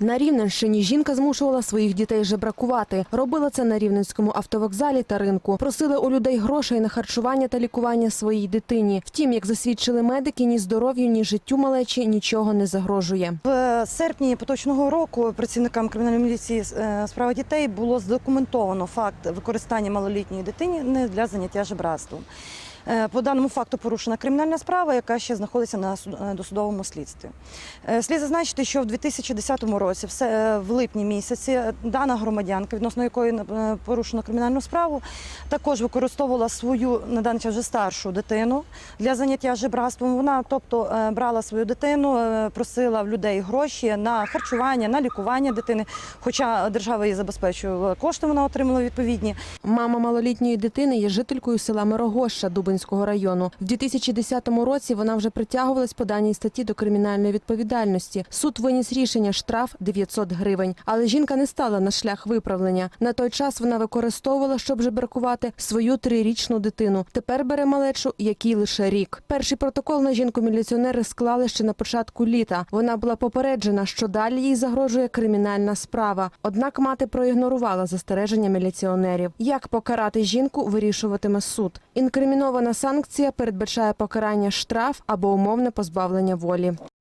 На Рівненщині жінка змушувала своїх дітей жебракувати. Робила це на Рівненському автовокзалі та ринку. Просила у людей грошей на харчування та лікування своїй дитині. Втім, як засвідчили медики, ні здоров'ю, ні життю малечі нічого не загрожує. В серпні поточного року працівникам кримінальної міліції е, справа дітей було задокументовано факт використання малолітньої дитини для заняття жебратством. Е, По даному факту порушена кримінальна справа, яка ще знаходиться на е, досудовому слідстві. Е, Слід зазначити, що в 2010 році, в липні місяці, дана громадянка, відносно якої порушено кримінальну справу, також використовувала свою на даний час вже старшу дитину для заняття жебратством. Вона, тобто, брала свою дитину, просила в людей гроші на харчування, на лікування дитини. Хоча держава її забезпечувала кошти, вона отримала відповідні. Мама малолітньої дитини є жителькою села Мирогоща Дубинського району. В 2010 році вона вже притягувалась по даній статті до кримінальної відповідальності. Суд виніс рішення штраф 900 гривень. Але жінка не стала на шлях виправлення. На той час вона використовувала, щоб жебракувати, свою трирічну дитину. Тепер бере малечу, якій лише рік. Перший протокол на жінку міліціонери склали ще на початку літа. Вона була попереджена, що далі їй загрожує кримінальна справа. Однак мати проігнорувала застереження міліціонерів. Як покарати жінку, вирішуватиме суд. Інкримінована санкція передбачає покарання штраф або умовне позбавлення волі.